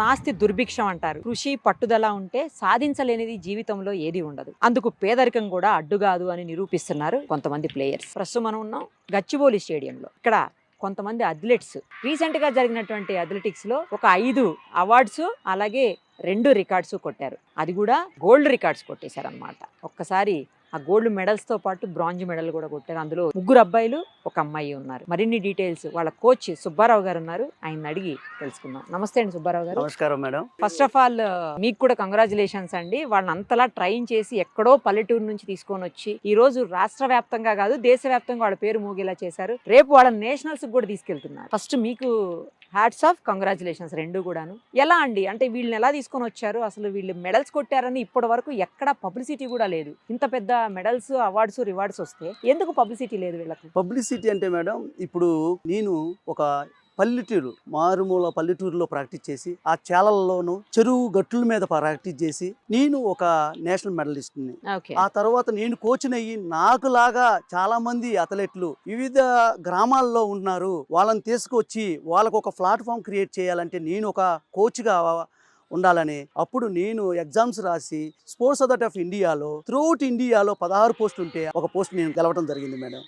నాస్తి దుర్భిక్షం అంటారు. కృషి పట్టుదల ఉంటే సాధించలేనిది జీవితంలో ఏది ఉండదు. అందుకు పేదరికం కూడా అడ్డు కాదు అని నిరూపిస్తున్నారు కొంతమంది ప్లేయర్స్ ప్రస్తుతం మనం ఉన్నాం గచ్చిబౌలి స్టేడియంలో. ఇక్కడ కొంతమంది అథ్లెట్స్ రీసెంట్గా జరిగినటువంటి అథ్లెటిక్స్లో ఒక ఐదు అవార్డ్స్ అలాగే రెండు రికార్డ్స్ కొట్టారు. అది కూడా గోల్డ్ రికార్డ్స్ కొట్టేశారు అనమాట ఒక్కసారి ఆ గోల్డ్ మెడల్స్తో పాటు బ్రాంజ్ మెడల్ కూడా కొట్టారు. అందులో ముగ్గురు అబ్బాయిలు ఒక అమ్మాయి ఉన్నారు. మరిన్ని డీటెయిల్స్ వాళ్ళ కోచ్ సుబ్బారావు గారు ఉన్నారు. ఆయన అడిగి తెలుసుకుందాం. నమస్తే అండి సుబ్బారావు గారు. నమస్కారం మేడం. ఫస్ట్ ఆఫ్ ఆల్ మీకు కూడా కంగ్రాచులేషన్స్ అండి. వాళ్ళని అంతలా ట్రైన్ చేసి ఎక్కడో పల్లెటూరు నుంచి తీసుకొని వచ్చి ఈ రోజు రాష్ట్ర వ్యాప్తంగా కాదు దేశవ్యాప్తంగా వాళ్ళ పేరు మోగేలా చేశారు. రేపు వాళ్ళ నేషనల్స్ కూడా తీసుకెళ్తున్నారు. ఫస్ట్ మీకు హ్యాట్స్ ఆఫ్ కంగ్రాచులేషన్స్ రెండు కూడాను. ఎలా అండి? అంటే వీళ్ళని ఎలా తీసుకొని వచ్చారు? అసలు వీళ్ళు మెడల్స్ కొట్టారని ఇప్పటి వరకు ఎక్కడ పబ్లిసిటీ కూడా లేదు. ఇంత పెద్ద మెడల్స్ అవార్డ్స్ రివార్డ్స్ వస్తే ఎందుకు పబ్లిసిటీ లేదు వీళ్ళకి? పబ్లిసిటీ అంటే మేడం ఇప్పుడు నేను ఒక పల్లెటూరు మారుమూల పల్లెటూరులో ప్రాక్టీస్ చేసి ఆ చేలల్లోనూ చెరువు గట్టుల మీద ప్రాక్టీస్ చేసి నేను ఒక నేషనల్ మెడలిస్ట్ని ఆ తర్వాత నేను కోచ్ని అయ్యి నాకులాగా చాలా మంది అథ్లెట్లు వివిధ గ్రామాల్లో ఉన్నారు వాళ్ళని తీసుకొచ్చి వాళ్ళకు ఒక ప్లాట్ఫామ్ క్రియేట్ చేయాలంటే నేను ఒక కోచ్గా ఉండాలని. అప్పుడు నేను ఎగ్జామ్స్ రాసి స్పోర్ట్స్ అథారిటీ ఆఫ్ ఇండియాలో త్రూఅవుట్ ఇండియాలో పదహారు పోస్టులు ఉంటే ఒక పోస్ట్ నేను గెలవడం జరిగింది మేడం.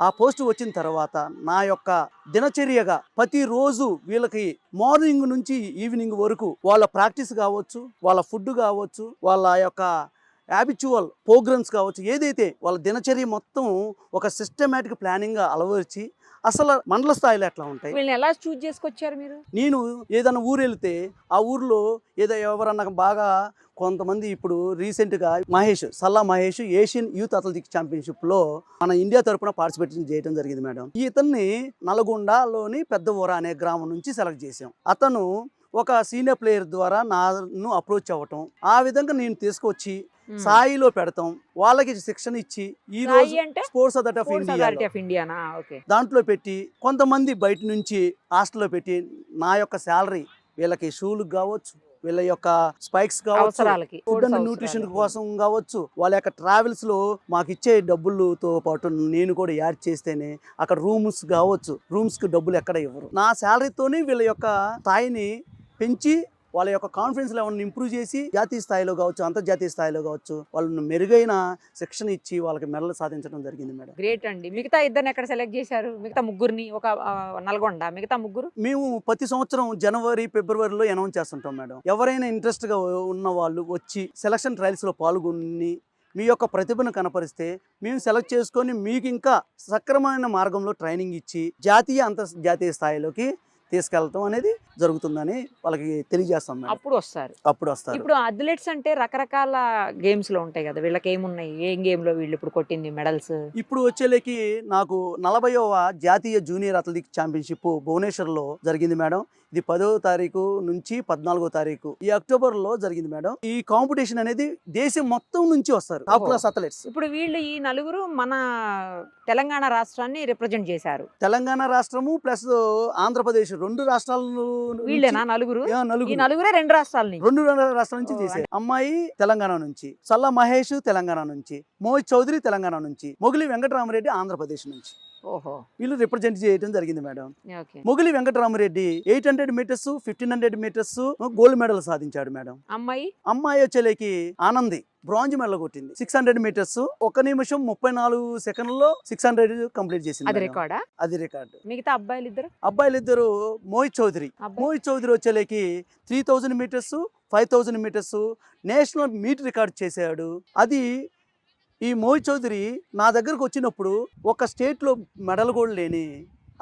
ఆ పోస్ట్ వచ్చిన తర్వాత నా యొక్క దినచర్యగా ప్రతిరోజు వీళ్ళకి మార్నింగ్ నుంచి ఈవినింగ్ వరకు వాళ్ళ ప్రాక్టీస్ కావచ్చు వాళ్ళ ఫుడ్ కావచ్చు వాళ్ళ యొక్క హ్యాబిచువల్ ప్రోగ్రామ్స్ కావచ్చు ఏదైతే వాళ్ళ దినచర్య మొత్తం ఒక సిస్టమేటిక్ ప్లానింగ్గా అలవర్చి అసలు మండల స్థాయిలో ఎట్లా ఉంటాయి? వీళ్ళని ఎలా చూజ్ చేసుకొచ్చారు మీరు? నేను ఏదైనా ఊరు వెళ్తే ఆ ఊర్లో ఏదో ఎవరన్నా బాగా కొంతమంది ఇప్పుడు రీసెంట్గా Mahesh Salla Mahesh Asian youth athletics ఛాంపియన్షిప్లో మన ఇండియా తరపున పార్టిసిపేట్ చేయడం జరిగింది మేడం. ఇతన్ని నల్గొండలోని పెద్ద ఊర అనే గ్రామం నుంచి సెలెక్ట్ చేసాం అతను ఒక సీనియర్ ప్లేయర్ ద్వారా నన్ను అప్రోచ్ అవ్వటం ఆ విధంగా నేను తీసుకొచ్చి సాయిలో పెడతాం. వాళ్ళకి శిక్షణ ఇచ్చి ఈ రోజు స్పోర్ట్స్ అథారిటీ ఆఫ్ ఇండియా దాంట్లో పెట్టి కొంతమంది బయట నుంచి హాస్టల్లో పెట్టి నా యొక్క శాలరీ వీళ్ళకి షూలకు కావచ్చు వీళ్ళ యొక్క స్పైక్స్ కావచ్చు ఫుడ్ అండ్ న్యూట్రిషన్ కోసం కావచ్చు వాళ్ళ యొక్క ట్రావెల్స్లో మాకు ఇచ్చే డబ్బులతో పాటు నేను కూడా యాడ్ చేస్తేనే అక్కడ రూమ్స్ కావచ్చు రూమ్స్కి డబ్బులు ఎక్కడ ఇవ్వరు. నా శాలరీతోనే వీళ్ళ యొక్క స్థాయిని పెంచి వాళ్ళ యొక్క కాన్ఫిడెన్స్ లెవెల్ని ఇంప్రూవ్ చేసి జాతీయ స్థాయిలో కావచ్చు అంతర్జాతీయ స్థాయిలో కావచ్చు వాళ్ళని మెరుగైన శిక్షణ ఇచ్చి వాళ్ళకి మెడలు సాధించడం జరిగింది మేడం. గ్రేట్ అండి. మిగతా ఇద్దరిని ఎక్కడ సెలెక్ట్ చేశారు? మిగతా ముగ్గురిని ఒక నల్గొండ మిగతా ముగ్గురు? మేము ప్రతి సంవత్సరం జనవరి ఫిబ్రవరిలో అనౌన్స్ చేస్తుంటాం మేడం. ఎవరైనా ఇంట్రెస్ట్గా ఉన్న వాళ్ళు వచ్చి సెలక్షన్ ట్రయల్స్లో పాల్గొని మీ యొక్క ప్రతిభను కనపరిస్తే మేము సెలెక్ట్ చేసుకొని మీకు ఇంకా సక్రమమైన మార్గంలో ట్రైనింగ్ ఇచ్చి జాతీయ అంతర్జాతీయ స్థాయిలోకి తీసుకెళ్తాం అనేది జరుగుతుందని వాళ్ళకి తెలియజేస్తాం మేడం. అప్పుడు వస్తారు. అప్పుడు వస్తారు. ఇప్పుడు అథ్లెట్స్ అంటే రకరకాల గేమ్స్లో ఉంటాయి కదా వీళ్ళకి ఏమున్నాయి? ఏం గేమ్లో వీళ్ళు ఇప్పుడు కొట్టింది మెడల్స్? ఇప్పుడు వచ్చేలేకి నాకు నలభైవ జాతీయ జూనియర్ అథ్లెటిక్ ఛాంపియన్షిప్ భువనేశ్వర్లో జరిగింది మేడం. ఇది పదో తారీఖు నుంచి పద్నాలుగో తారీఖు. ఈ అక్టోబర్లో జరిగింది మేడం. ఈ కాంపిటీషన్ అనేది దేశం మొత్తం నుంచి వస్తారు. టాప్. క్లాస్ అథ్లెట్స్ ఇప్పుడు వీళ్ళు ఈ నలుగురు మన తెలంగాణ రాష్ట్రాన్ని రిప్రజెంట్ చేశారు. తెలంగాణ రాష్ట్రము ప్లస్ ఆంధ్రప్రదేశ్ రెండు రాష్ట్రాల వీళ్ళేనా నలుగురు? ఈ నలుగురు. నలుగురే రెండు రాష్ట్రాల నుంచి. రెండు రాష్ట్రాల నుంచి చేశారు అమ్మాయి తెలంగాణ నుంచి సల్లా మహేష్ తెలంగాణ నుంచి మోహిత్ చౌదరి తెలంగాణ నుంచి మొగిలి వెంకటరామరెడ్డి ఆంధ్రప్రదేశ్ నుంచి. వీళ్ళు రిప్రజెంట్ చేయడం జరిగింది madam. Mogili Venkataramareddy eight hundred meters fifteen hundred meters gold medal సాధించాడు మేడం. అమ్మాయి? అమ్మాయి వచ్చేలేకి ఆనంది బ్రాంజ్ మెడల్ కొట్టింది. సిక్స్ హండ్రెడ్ మీటర్స్ ఒక నిమిషం ముప్పై నాలుగు సెకండ్లలో సిక్స్ హండ్రెడ్ కంప్లీట్ చేసింది అది. రికార్డా? అది రికార్డు. మిగతా అబ్బాయిలు ఇద్దరు అబ్బాయిలు ఇద్దరు Mohit Chaudhary. Mohit Chaudhary వచ్చేలేకి three thousand meters five thousand meters national meet record చేశాడు. అది ఈ మోహిత్ చౌదరి నా దగ్గరకు వచ్చినప్పుడు ఒక స్టేట్లో మెడల్ కూడా లేని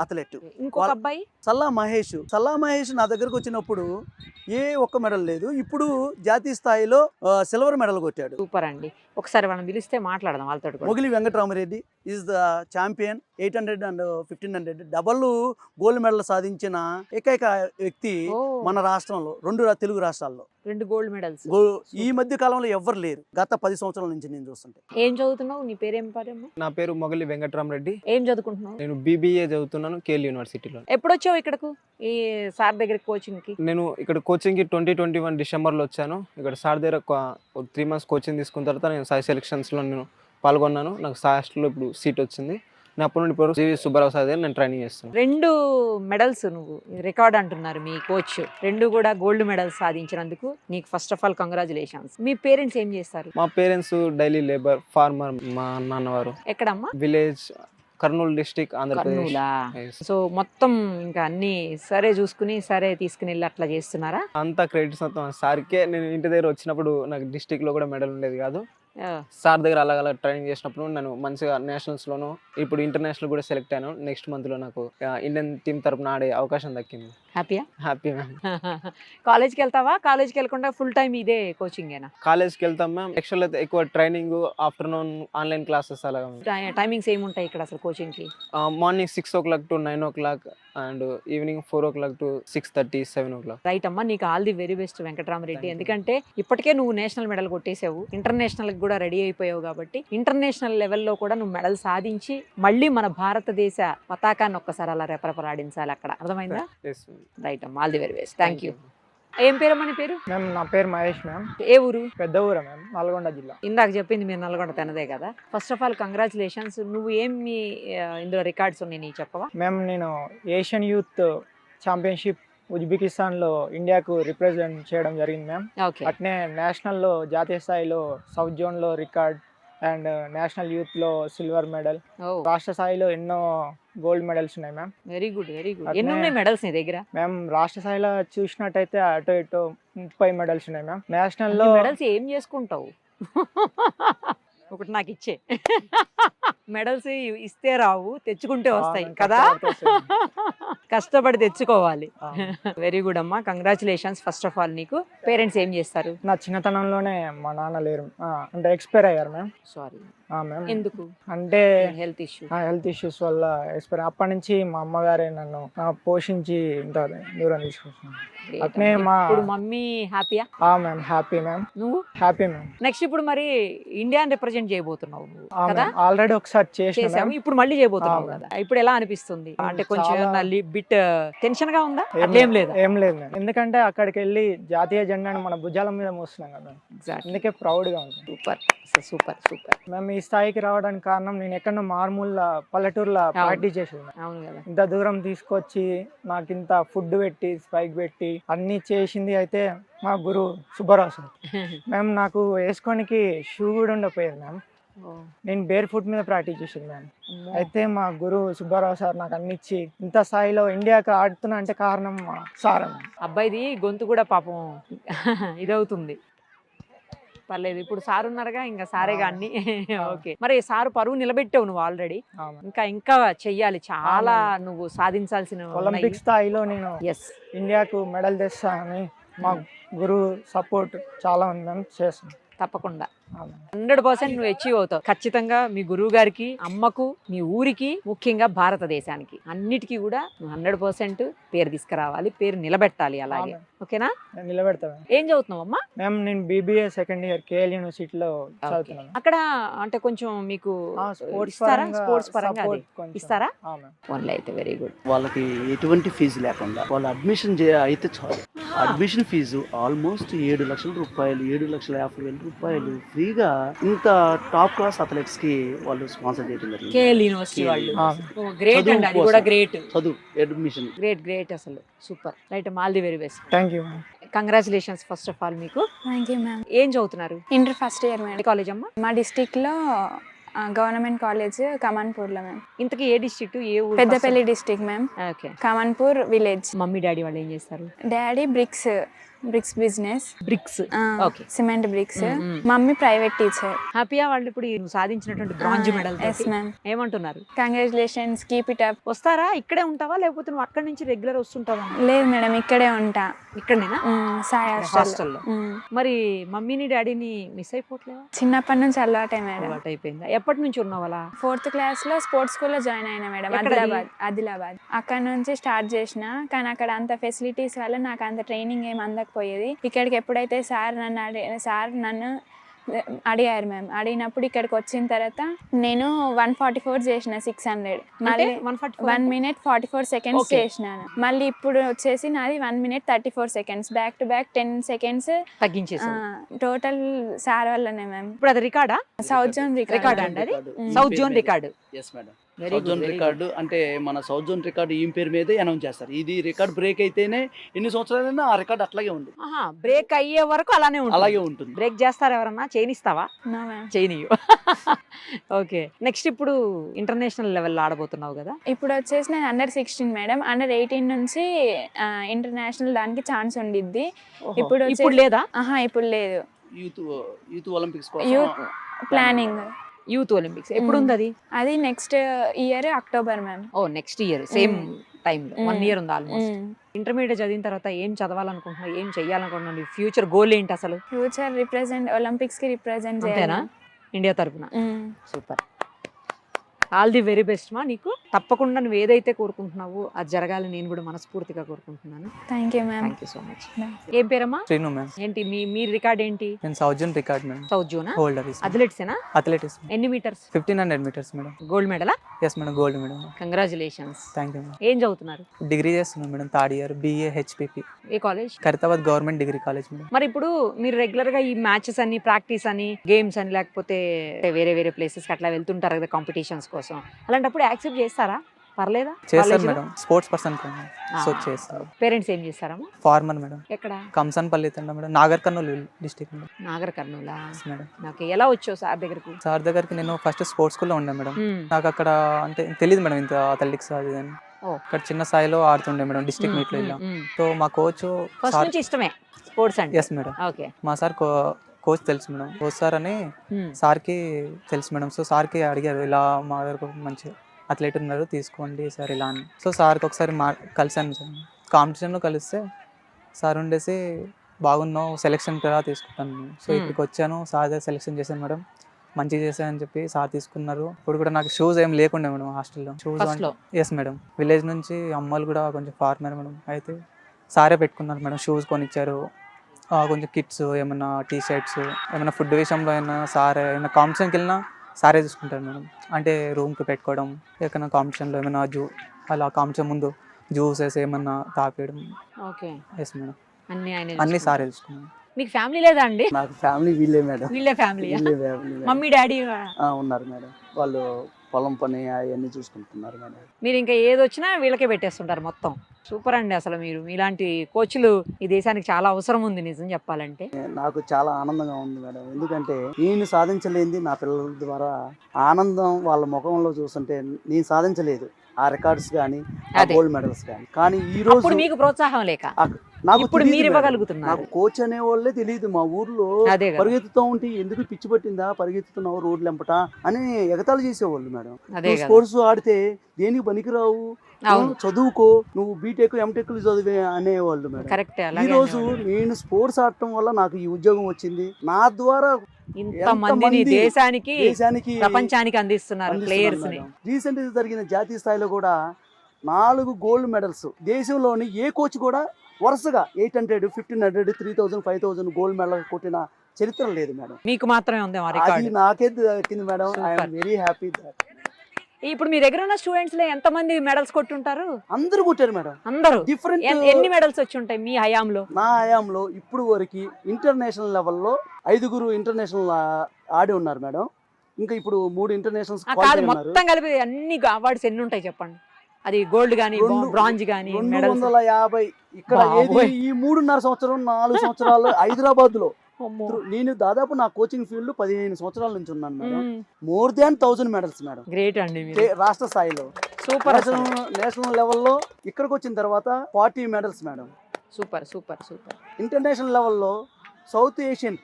అథ్లెట్. ఇంకొక అబ్బాయి? సల్లా మహేష్. సల్లా మహేష్ నా దగ్గరకు వచ్చినప్పుడు ఏ ఒక్క మెడల్ లేదు. ఇప్పుడు జాతీయ స్థాయిలో సిల్వర్ మెడల్ కొట్టాడు. సూపర్ అండి. ఒకసారి మనం పిలిస్తే మాట్లాడదాం వాళ్ళతో Mogili Venkataramareddy. Is the champion eight hundred and fifteen hundred. Double gold medal సాధించిన ఏకైక వ్యక్తి మన రాష్ట్రంలో రెండు తెలుగు రాష్ట్రాల్లో. రెండు గోల్డ్ మెడల్స్. ఈ మధ్య కాలంలో ఎవ్వరు లేరు. గత పది సంవత్సరాల నుంచి నేను చూస్తుంటే. ఏం చదువుతున్నావు? నీ పేరేం పేరేమో నా పేరు మొగలి వెంకట్రామరెడ్డి. ఏం చదువుకుంటున్నావు? నేను బీబీఏ చదువుతున్నాను కేఎల్ యూనివర్సిటీలో ఎప్పుడు వచ్చావు ఇక్కడకు? ఈ సార్ దగ్గర కోచింగ్కి నేను ఇక్కడ కోచింగ్కి ట్వంటీ ట్వంటీ వన్ డిసెంబర్లో వచ్చాను. ఇక్కడ సార్ దగ్గర ఒక త్రీ మంత్స్ కోచింగ్ తీసుకున్న తర్వాత నేను సాయి సెలక్షన్స్లో నేను పాల్గొన్నాను. నాకు సాయి హాస్టల్లో ఇప్పుడు సీట్ వచ్చింది. నేను అప్పటి నుండి ఇప్పుడు జీవి సుబ్బారావు సార్ దగ్గర నేను ట్రైనింగ్ చేస్తాను రెండు మెడల్స్ నువ్వు రికార్డ్ అంటున్నారు మీ కోచ్. రెండు కూడా గోల్డ్ మెడల్స్ సాధించినందుకు నీకు ఫస్ట్ ఆఫ్ ఆల్ కంగ్రాచులేషన్స్ మీ పేరెంట్స్ ఏం చేస్తారు? మా పేరెంట్స్ డైలీ లేబర్ ఫార్మర్ మా నాన్నవారు. ఎక్కడమ్మా? Village Kurnool district Andhra Pradesh. So మొత్తం ఇంకా అన్ని సరే చూసుకుని సరే తీసుకుని వెళ్ళి అట్లా చేస్తున్నారా? అంతా క్రెడిట్స్ మొత్తం. సార్కే నేను ఇంటి దగ్గర వచ్చినప్పుడు నాకు డిస్టిక్లో కూడా మెడల్ ఉండేది కాదు. సార్ దగ్గర అలాగ అలా ట్రైనింగ్ చేసినప్పుడు నన్ను మంచిగా నేషనల్స్లోనూ ఇప్పుడు ఇంటర్నేషనల్ కూడా సెలెక్ట్ అయ్యాను. నెక్స్ట్ మంత్లో నాకు ఇండియన్ టీం తరపున ఆడే అవకాశం దక్కింది. హ్యాపీయా హ్యాపీ మ్యామ్ కాలేజ్కి వెళ్తావా కాలేజ్కి వెళ్ళకుండా ఫుల్ టైం ఇదే కోచింగేనా కాలేజ్కి వెళ్తాం మ్యామ్ యాక్చువల్ అయితే ఎక్కువ ట్రైనింగ్ ఆఫ్టర్నూన్ ఆన్లైన్ క్లాసెస్ అలాగా టై- టైమింగ్స్ ఏముంటాయి ఇక్కడ అసలు కోచింగ్కి morning six o'clock to nine o'clock and evening four o'clock to six thirty seven o'clock right అమ్మా నీకు all the very best Venkataramareddy. ఎందుకంటే ఇప్పటికే నువ్వు నేషనల్ మెడల్ కొట్టేసావు. ఇంటర్నేషనల్ కూడా రెడీ అయిపోయావు కాబట్టి ఇంటర్నేషనల్ లెవెల్లో కూడా నువ్వు మెడల్ సాధించి మళ్ళీ మన భారతదేశ పతాకాన్ని ఒక్కసారి అలా రెపరెపలాడించాలి అక్కడ. అర్థమైందా? రైట్ అమ్మా all the very best thank you ఏం పేరమ్మా నీ పేరు? మ్యామ్ నా పేరు మహేష్ మ్యామ్. ఏ ఊరు? పెద్ద ఊర మ్యామ్ నల్గొండ జిల్లా. ఇందాక చెప్పింది మీరు నల్గొండ తనదే కదా. ఫస్ట్ ఆఫ్ ఆల్ కంగ్రాచులేషన్స్ నువ్వు ఏం మీ ఆ, ఇందులో రికార్డ్స్ ఉన్నాయి నీకు చెప్పవా? మ్యామ్ నేను ఏషియన్ యూత్ ఛాంపియన్షిప్ ఉజ్బెకిస్తాన్లో ఇండియాకు రిప్రజెంట్ చేయడం జరిగింది మ్యామ్. ఓకే అట్నే నేషనల్లో జాతీయ స్థాయిలో సౌత్ జోన్లో రికార్డ్ అండ్ నేషనల్ యూత్లో సిల్వర్ మెడల్ ఓ రాష్ట్ర స్థాయిలో ఎన్నో గోల్డ్ మెడల్స్ ఉన్నాయి ma'am very good very good ఎన్ని ఉన్నాయి మెడల్స్ నీ దగ్గర? మ్యామ్ రాష్ట్ర స్థాయిలో చూసినట్టయితే అటు ఇటు ముప్పై మెడల్స్ ఉన్నాయి మ్యామ్ నేషనల్లో మెడల్స్ ఏం చేసుకుంటావు? ఒకటి నాకు ఇచ్చే. మెడల్స్ ఇస్తే రావు తెచ్చుకుంటే వస్తాయి కదా. కష్టపడి తెచ్చుకోవాలి. వెరీ గుడ్ అమ్మా. కంగ్రాచులేషన్స్ ఫస్ట్ ఆఫ్ ఆల్ నీకు. పేరెంట్స్ ఏం చేస్తారు? నా చిన్నతనంలోనే మా నాన్న లేరు అంటే ఎక్స్పైర్ అయ్యారు మ్యామ్ సారీ ఎందుకు? అంటే హెల్త్ ఇష్యూ హెల్త్ ఇష్యూస్ వల్ల ఎక్స్పైర్ అప్పటి నుంచి మా అమ్మగారే నన్ను పోషించి ఇంత దూరం తీసుకొచ్చాను అట్నే మా- ఇప్పుడు మమ్మీ హ్యాపీయా? ఆ మ్యామ్ హ్యాపీ మ్యామ్ నువ్వు? హ్యాపీ మ్యామ్ నెక్స్ట్ ఇప్పుడు మరి ఇండియాని రిప్రజెంట్ చేయబోతున్నావు కదా? మ్యామ్ ఆల్రెడీ ఒకసారి మ్యామ్ ఇప్పుడు మళ్ళీ చేయబోతున్నావు కదా? ఇప్పుడు ఎలా అనిపిస్తుంది? అంటే కొంచెం బిట్ టెన్షన్గా ఉందా? ఏం లేదా? ఏం లేదు మ్యామ్ ఎందుకంటే అక్కడికి వెళ్ళి జాతీయ జెండాను మన భుజాల మీద మోస్తున్నాం కదా మ్యామ్ అందుకే ప్రౌడ్గా ఉంది సూపర్ సూపర్ సూపర్ మేము ఈ స్థాయికి రావడానికి కారణం నేను ఎక్కడో మారుమూల పల్లెటూరులో ప్రాక్టీస్ చేసేది మ్యామ్. అవును కదా. ఇంత దూరం తీసుకొచ్చి నాకు ఇంత ఫుడ్ పెట్టి స్పైక్ పెట్టి అన్ని చేసింది అయితే మా గురు సుబ్బారావు సార్. మ్యామ్ నాకు వేసుకోనికి షూ కూడా ఉండకపోయేది మ్యామ్ నేను బేర్ ఫుట్ మీద ప్రాక్టీస్ చేసింది మ్యామ్ అయితే మా గురు సుబ్బారావు సార్ నాకు అన్ని ఇచ్చి ఇంత స్థాయిలో ఇండియాకి ఆడుతున్నా అంటే కారణం సార్. అబ్బాయిది గొంతు కూడా పాపం ఇదవుతుంది. పర్లేదు. ఇప్పుడు సార్ ఉన్నారుగా ఇంకా సారేగా అన్ని ఓకే. మరి సారు పరువు నిలబెట్టావు నువ్వు ఆల్రెడీ. ఇంకా ఇంకా చెయ్యాలి. చాలా నువ్వు సాధించాల్సిన ఒలింపిక్ స్థాయిలో నేను ఎస్ ఇండియాకు మెడల్ తెస్తా అని మా గురువు సపోర్ట్ చాలా ఉంది మ్యామ్ చేస్తాను తప్పకుండా. హండ్రెడ్ పర్సెంట్ నువ్వు అచీవ్ అవుతావు. ఖచ్చితంగా మీ గురువు గారికి అమ్మకు మీ ఊరికి ముఖ్యంగా భారతదేశానికి అన్నిటికీ కూడా నువ్వు హండ్రెడ్ పర్సెంట్ పేరు తీసుకురావాలి పేరు నిలబెట్టాలి అలాగే. ఓకేనా? నిలబెడతా. ఏం చదువుతున్నావు అమ్మా? మ్యామ్ నేను బీబీఏ సెకండ్ ఇయర్ కేఎల్ యూనివర్సిటీలో చదువుతున్నాను. అక్కడ అంటే కొంచెం మీకు స్పోర్ట్స్ ఇస్తారా? స్పోర్ట్స్ పరంగా ఇస్తారా. ఓన్లీ అయితే వెరీ గుడ్ వాళ్ళకి ఎటువంటి ఫీజు లేకుండా వాళ్ళు అడ్మిషన్ అయితే చాలు. అడ్మిషన్ ఫీజు ఆల్మోస్ట్ ఏడు లక్షల రూపాయలు ఏడు లక్షల యాభై వేల రూపాయలు ఫ్రీగా ఇంత టాప్ క్లాస్ అథ్లెట్స్కి వాళ్ళు స్పాన్సర్ చేయడం జరిగింది. కేఎల్ యూనివర్సిటీ వాళ్ళు. గ్రేట్ అండి అది కూడా. గ్రేట్. చదువు అడ్మిషన్ గ్రేట్ గ్రేట్ అసలు. Super. Right all the very best. Thank you ma'am congratulations first of all మీకు. థ్యాంక్ యూ మ్యామ్ ఏం చదువుతున్నారు? Inter first year madam college అమ్మా? మా డిస్టిక్లో గవర్నమెంట్ కాలేజ్ కమాన్పూర్లో మ్యామ్ ఇంతకీ ఏ డిస్ట్రిక్ట్ ఏ ఊరు Peddapalli district ma'am okay. Kamanpur village. Mummy daddy వాళ్ళు ఏం చేస్తారు? Daddy bricks bricks business bricks Okay. Cement bricks. Mummy private teacher హ్యాపీయా వాళ్ళు ఇప్పుడు సాధించినటువంటి బ్రాంజ్ మెడల్ ఎస్ మ్యామ్ ఏమంటున్నారు? కంగ్రాచులేషన్స్ కీప్ ఇట్ అప్ వస్తారా? ఇక్కడే ఉంటావా? లేకపోతే నువ్వు అక్కడి నుంచి రెగ్యులర్ వస్తుంటావా? లేదు మేడం ఇక్కడే ఉంటా. ఇక్కడనేనా? సాయి హాస్టల్ హాస్టల్లో. మరి మమ్మీని డాడీని మిస్ అయిపోవట్లేదా? చిన్నప్పటి నుంచి అలవాటే మేడం. అలవాటు అయిపోయిందా? ఎప్పటి నుంచి ఉన్నావు అలా? ఫోర్త్ క్లాస్లో స్పోర్ట్స్ స్కూల్లో జాయిన్ అయినా మేడం? ఆదిలాబాద్ ఆదిలాబాద్. అక్కడ నుంచి స్టార్ట్ చేసిన కానీ అక్కడ అంత ఫెసిలిటీస్ వల్ల నాకు అంత ట్రైనింగ్ ఏం అందకపోయేది. ఇక్కడికి ఎప్పుడైతే సార్ నన్ను సార్ నన్ను అడిగారు మ్యామ్. అడిగినప్పుడు ఇక్కడికి వచ్చిన తర్వాత నేను వన్ ఫార్టీ ఫోర్ చేసిన సిక్స్ హండ్రెడ్ మళ్ళీ one forty one minute forty four seconds. చేసినాను. మళ్ళీ ఇప్పుడు వచ్చేసి నాది one minute thirty four seconds back to back ten seconds total sir వల్లనే మ్యామ్. ఇప్పుడు అది రికార్డా? సౌత్ జోన్ రికార్డ్ అండి south zone record. Yes madam south zone record అంటే మన సౌత్ జోన్ రికార్డు ఈ పేరు మీదే అనౌన్స్ చేస్తారు. ఇది రికార్డ్ బ్రేక్ అయితేనే ఎన్ని సంవత్సరాలైనా ఆ రికార్డ్ అట్లాగే ఉంది. బ్రేక్ అయ్యే వరకు అలానే ఉంటుంది. అలాగే ఉంటుంది. బ్రేక్ చేస్తారు ఎవరన్నా? చేయనిస్తావా? చేయనియు ఓకే నెక్స్ట్ ఇప్పుడు ఇంటర్నేషనల్ లెవెల్లో ఆడబోతున్నావు కదా? ఇప్పుడు వచ్చేసి నేను under sixteen madam under eighteen నుంచి ఇంటర్నేషనల్ దానికి ఛాన్స్ ఉండిద్ది. ఇప్పుడు ఇప్పుడు లేదా? ఇప్పుడు లేదు. Youth youth olympics planning youth olympics. ఎప్పుడు ఉంది అది అది నెక్స్ట్ ఇయర్ అక్టోబర్ మ్యామ్. ఓ నెక్స్ట్ ఇయర్ సేమ్. టైంలో వన్. ఇయర్ ఉంది ఆల్మోస్ట్. ఇంటర్మీడియట్ చదివిన తర్వాత ఏం చదవాలనుకుంటున్నావు? ఏం చెయ్యాలనుకుంటున్నావు? నీ ఫ్యూచర్ గోల్ ఏంటి అసలు? ఫ్యూచర్ రిప్రజెంట్ ఒలింపిక్స్కి రిప్రజెంట్ అంతేనా? చేయాలి. ఇండియా తరపున. మ్మ్. Super. All the very best మా. నీకు తప్పకుండా నువ్వు ఏదైతే కోరుకుంటున్నావో అది జరగాలని నేను కూడా మనస్ఫూర్తిగా కోరుకుంటున్నాను. Thank you ma'am thank you so much ఏం పేరమ్మా? శ్రీను మ్యామ్ ఏంటి మీ మీ రికార్డ్ ఏంటి? నేను south zone record madam south Zona holder అథ్లెట్సేనా? అథ్లెటిక్స్ ఎన్ని meters? Fifteen hundred meters madam gold మెడలా? Yes madam gold madam congratulations thank you madam ఏం చదువుతున్నారు? డిగ్రీ చేస్తున్నాను madam third year BA HPP ఏ college Khairatabad government degree college madam మరి ఇప్పుడు మీరు రెగ్యులర్గా ఈ మ్యాచెస్ అని ప్రాక్టీస్ అని గేమ్స్ అని లేకపోతే వేరే వేరే ప్లేసెస్ అట్లా వెళ్తుంటారు కదా కాంపిటీషన్స్ కోసం. అలాంటప్పుడు యాక్సెప్ట్ చేస్తారా? పర్లేదా? చేస్తాను మేడం. స్పోర్ట్స్ పర్సన్ సో ఆ. చేస్తాను పేరెంట్స్ ఏం చేస్తారమ్మా? Farmer madam. ఎక్కడ? Kamsanpalli Thanda madam. Nagarkurnool district madam. Nagar కర్నూలా? మేడం. నాకు ఎలా వచ్చావు సార్ దగ్గరకు? సార్ దగ్గరికి నేను ఫస్ట్ స్పోర్ట్స్ స్కూల్లో ఉండే మేడం. నాకు అక్కడ అంటే తెలియదు మేడం ఇంత అథ్లెటిక్స్ అది అని. అక్కడ చిన్న స్థాయిలో ఆడుతుండే మేడం ఇలా. మ్మ్, మ్మ్. సో మా కోచ్ ఫస్ట్ నుంచి ఇష్టమే స్పోర్ట్స్ అంటే? Yes madam. ఓకే. మా సార్ కోచ్ తెలుసు మేడం. కోచ్ సార్ అని మ్మ్. సార్కి తెలుసు మేడం. సో సార్కి అడిగారు ఇలా మా దగ్గర మంచి అథ్లెట్ ఉన్నారు తీసుకోండి సార్ ఇలా అని. సో సార్కి ఒకసారి మా కలిసాను సార్. కాంపిటీషన్లో కలిస్తే సార్ ఉండేసి బాగున్నావు సెలెక్షన్ కూడా తీసుకుంటాను. So Hmm. ఇక్కడికి వచ్చాను సార్ దగ్గర సెలెక్షన్ చేశాను మేడం. మంచిగా చేశానని చెప్పి సార్ తీసుకున్నారు. ఇప్పుడు కూడా నాకు షూస్ ఏం లేకుండే మేడం హాస్టల్లో. షూస్? Yes madam. విలేజ్ నుంచి అమ్మాయిలు కూడా కొంచెం ఫార్మర్ మేడం అయితే సారే పెట్టుకున్నారు మేడం. షూస్ కొనిచ్చారు. కొంచెం కిట్స్ ఏమైనా టీ షర్ట్స్ ఏమైనా ఫుడ్ విషయంలో అయినా సారే ఏమైనా కాంపిటీషన్కి వెళ్ళినా సారే చూసుకుంటారు మేడం. అంటే రూమ్కి పెట్టుకోవడం ఎక్కడైనా కాంపిటీషన్లో ఏమైనా జూ అలా కాంపిటీషన్ ముందు జ్యూసెస్ ఏమన్నా తాపేయడం. ఓకే. Yes madam. అన్ని ఆయన అన్నీ. సారే చూసుకున్నాను మీకు ఫ్యామిలీ లేదా అండి? నాకు ఫ్యామిలీ వీళ్ళే మేడం. వీళ్ళే ఫ్యామిలీ వీళ్ళే మేడం. మమ్మీ డాడీ ఆ, ఉన్నారు మేడం. వాళ్ళు పొలం పని అవన్నీ చూసుకుంటున్నారు మేడం. మీరు ఇంకా ఏది వచ్చినా వీళ్ళకే పెట్టేస్తుంటారు మొత్తం. సూపర్ అండి అసలు మీరు. మీలాంటి కోచ్లు ఈ దేశానికి చాలా అవసరం ఉంది నిజం చెప్పాలంటే. నాకు చాలా ఆనందంగా ఉంది మేడం. ఎందుకంటే నేను సాధించలేనిది నా పిల్లల ద్వారా ఆనందం వాళ్ళ ముఖంలో చూస్తుంటే నేను సాధించలేదు. ఆ రికార్డ్స్ కానీ. గోల్డ్ మెడల్స్ కానీ కానీ ఈ రోజు మీకు ప్రోత్సాహం లేక? నాకు ఇప్పుడు మీరు. ఇవ్వగలుగుతున్నారు. నాకు కోచ్ అనే వాళ్ళే తెలియదు మా ఊర్లో పరిగెత్తుతూ ఉంటే ఎందుకు పిచ్చి పట్టిందా పరిగెత్తుతున్నావు రోడ్లు ఎంపట అని ఎగతాళి చేసేవాళ్ళు మేడం. స్పోర్ట్స్ ఆడితే దేనికి పనికిరావు? చదువుకో నువ్వు బీటెక్ ఎంటెక్లు చదివే అనేవాళ్ళు మేడం. కరెక్ట్ ఈ రోజు. నేను స్పోర్ట్స్ ఆడటం వల్ల నాకు ఈ ఉద్యోగం వచ్చింది. నా ద్వారా ఇంత మందిని ఎంతమంది దేశానికి దేశానికి ప్రపంచానికి అందిస్తున్నారు ప్లేయర్స్ రీసెంట్ జరిగిన జాతీయ స్థాయిలో కూడా నాలుగు గోల్డ్ మెడల్స్. దేశంలోని ఏ కోచ్ కూడా వరుసగా eight hundred fifteen hundred three thousand five thousand gold medal కొట్టిన చరిత్ర లేదు మేడం. మీకు మాత్రమే ఉంది అది నాకే దక్కింది మేడం. ఐఎమ్ వెరీ హ్యాపీ ఇప్పుడు మీ దగ్గర ఉన్న స్టూడెంట్స్లో ఎంత మంది మెడల్స్ కొట్టుంటారు? అందరూ కొట్టారు మేడం. అందరూ? డిఫరెంట్ ఎన్- ఎన్ని మెడల్స్ వచ్చి ఉంటాయి మీ హయాంలో? నా హయాంలో ఇప్పుడు వరకు ఇంటర్నేషనల్ లెవెల్లో ఐదుగురు ఇంటర్నేషనల్ ఆడి ఉన్నారు మేడం. ఇంకా ఇప్పుడు మూడు ఇంటర్నేషనల్స్ కాదు మొత్తం కలిపి అన్ని అవార్డ్స్ ఎన్ని ఉంటాయి చెప్పండి? అది గోల్డ్ గానీ రెండు- బ్రాంజ్ గానీ రెండు వందల యాభై. ఇక్కడ. ఈ మూడున్నర సంవత్సరం నాలుగు సంవత్సరాలు హైదరాబాద్లో నేను దాదాపు నా కోచింగ్ ఫీల్డ్ పదిహేను సంవత్సరాల నుంచి ఉన్నాను madam. More than thousand medals madam. Great అండి రాష్ట్ర స్థాయిలో. సూపర్ నేషనల్ లెవెల్లో ఇక్కడికి వచ్చిన తర్వాత forty medals madam. Super super super international లెవెల్లో south Asian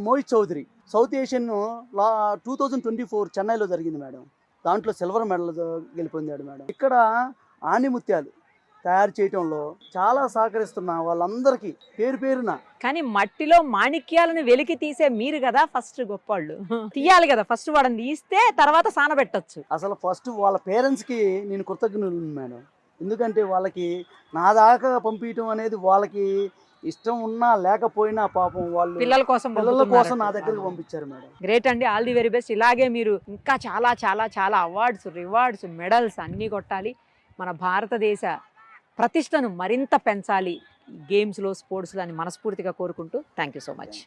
Mohit Chaudhary south Asian two thousand twenty four చెన్నైలో జరిగింది మేడం. దాంట్లో సిల్వర్ మెడల్ గెలుపొందాడు మేడం. ఇక్కడ ఆణిముత్యాలు తయారు చేయటంలో చాలా సహకరిస్తున్న వాళ్ళందరికీ పేరు పేరున కానీ మట్టిలో మాణిక్యాలను వెలికి తీసే మీరు కదా ఫస్ట్ గొప్పవాళ్ళు తీయాలి కదా ఫస్ట్ వాడిని తీస్తే తర్వాత సానబెట్టొచ్చు అసలు ఫస్ట్ వాళ్ళ పేరెంట్స్కి నేను కృతజ్ఞులు మేడం. ఎందుకంటే వాళ్ళకి నా దాకా పంపించడం అనేది వాళ్ళకి ఇష్టం ఉన్నా లేకపోయినా పాపం వాళ్ళు పిల్లల కోసం పిల్లల కోసం నా దగ్గరికి పంపించారు మేడం. గ్రేట్ అండి. ఆల్ ది వెరీ బెస్ట్ ఇలాగే మీరు ఇంకా చాలా చాలా చాలా అవార్డ్స్ రివార్డ్స్ మెడల్స్ అన్నీ కొట్టాలి. మన భారతదేశ ప్రతిష్టను మరింత పెంచాలి. గేమ్స్లో స్పోర్ట్స్లో అని మనస్ఫూర్తిగా కోరుకుంటూ థ్యాంక్ యూ సో మచ్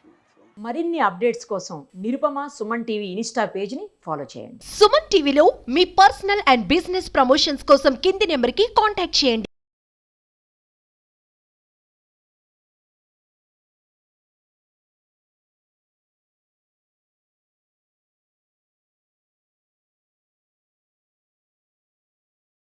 మరిన్ని అప్డేట్స్ కోసం నిరుపమ సుమన్ టీవీ ఇన్స్టా పేజ్ని ఫాలో చేయండి. సుమన్ టీవీలో మీ పర్సనల్ అండ్ బిజినెస్ ప్రమోషన్స్ కోసం కింది నెంబర్కి కాంటాక్ట్ చేయండి.